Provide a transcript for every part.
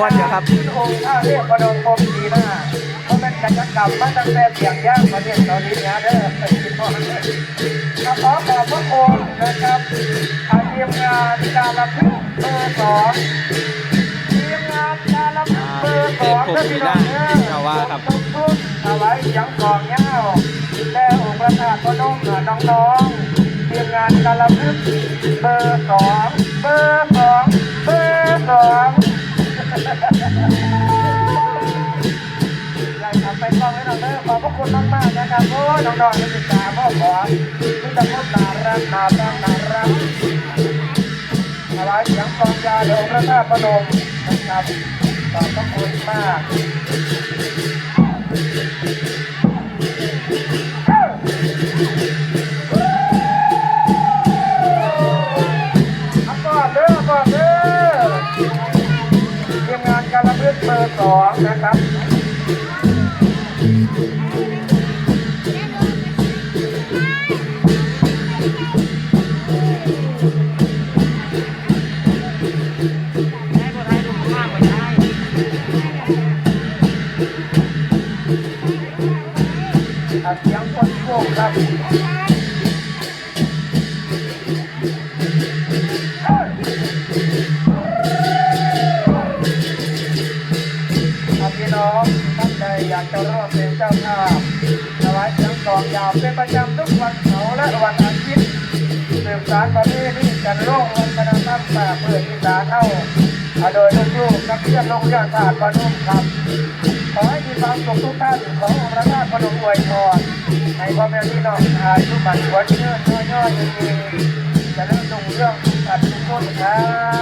ม้วนเดียวครับองค์ท่าเรียบประดงพรมดีหน้า กิจกรรมมาตั้งแต่เสียงย่างประเทศเกาหลีเหนือเด้อพี่น้องขอขอบพระองค์นะครับทางทีมงานการละพึ่งเบอร์สองทีมงานการละพึ่งเบอร์สองเทพภูมิได้เจ้าว่าครับทุกทุกเอาไว้ยังกองเงาและองค์พระธาตุพนมน้องๆทีมงานการละพึ่งเบอร์สองเบอร์สองเบอร์สองากๆนะครับโอ้น้องๆนักศึกษาพ่อขอที่จะพูดนารักนารักนารักถวายเสียงกองยาเดี๋ยวพระธาตุพนมนะครับขอบพระคุณมากเอาก่อนเด้อก่อนเด้อทีมงานการละเมิดเบอร์สองนะครับ เป็นเจ้าภาพถวายเสียงกลองยาวเป็นประจำทุกวันเสาร์และวันอาทิตย์สืบสารประเพณีกันโลกวัฒนธรรมแบบเปิดอีสานเท่าโดยลูกๆนักเรียนโรงเรียนศาสตร์ปนุ่มครับขอให้มีความสุขทุกท่านขอองค์พระธาตุพนมอวยพรให้พ่อแม่พี่น้องอายุมันขวัญเชื่อน้อยย่อยเองจะเริ่มลงเรื่องสัตว์ทุกคนครับ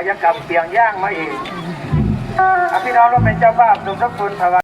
ายกรรมเปียงย่างมาเองอะพี่น้องเราเป็นเจ้าภาพสมทบทุนถวาย